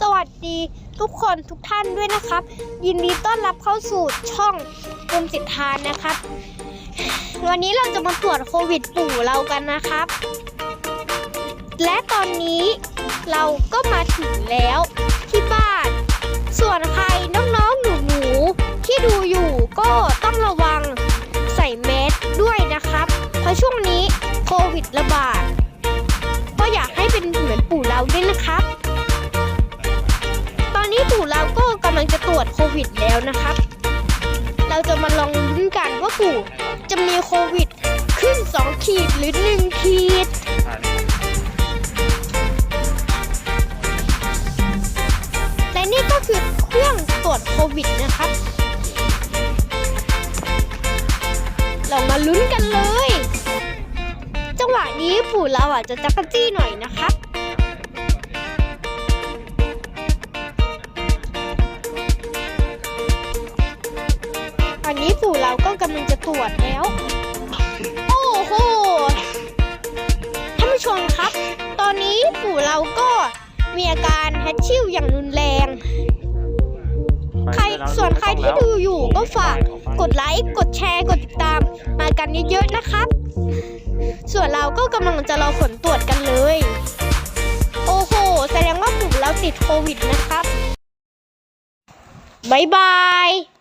สวัสดีทุกคนทุกท่านด้วยนะครับ ยินดีต้อนรับเข้าสู่ช่องกรมสิทธานนะครับ วันนี้เราจะมาตรวจโควิดปู่เรากันนะครับ และตอนนี้เราก็มาถึงแล้วที่บ้าน ส่วนใครน้องๆหนูๆที่ดูอยู่ก็ต้องระวังใส่แมสด้วยนะครับ เพราะช่วงนี้โควิดระบาด รวจโควิดแล้วนะครับ เราจะมาลองลุ้นกันว่าปู่จะมีโควิดขึ้น 2 ขีดหรือ 1 ขีด และนี่ก็คือเครื่องตรวจโควิดนะครับ เรามาลุ้นกันเลย จังหวะนี้ปู่เราอะจะจักรจี้หน่อยนะครับ อนนี้ปู่เราก็กำลังจะตรวจแล้ว โอ้โหท่านผู้ชมครับ ตอนนี้ปู่เราก็มีอาการแฮชชิวอย่างรุนแรง ใครส่วนใครที่ดูอยู่ก็ฝากกดไลค์กดแชร์กดติดตาม มากันเยอะๆนะครับ ส่วนเราก็กำลังจะรอผลตรวจกันเลย โอ้โห แสดงว่าปู่เราติดโควิดนะครับ บ๊ายบาย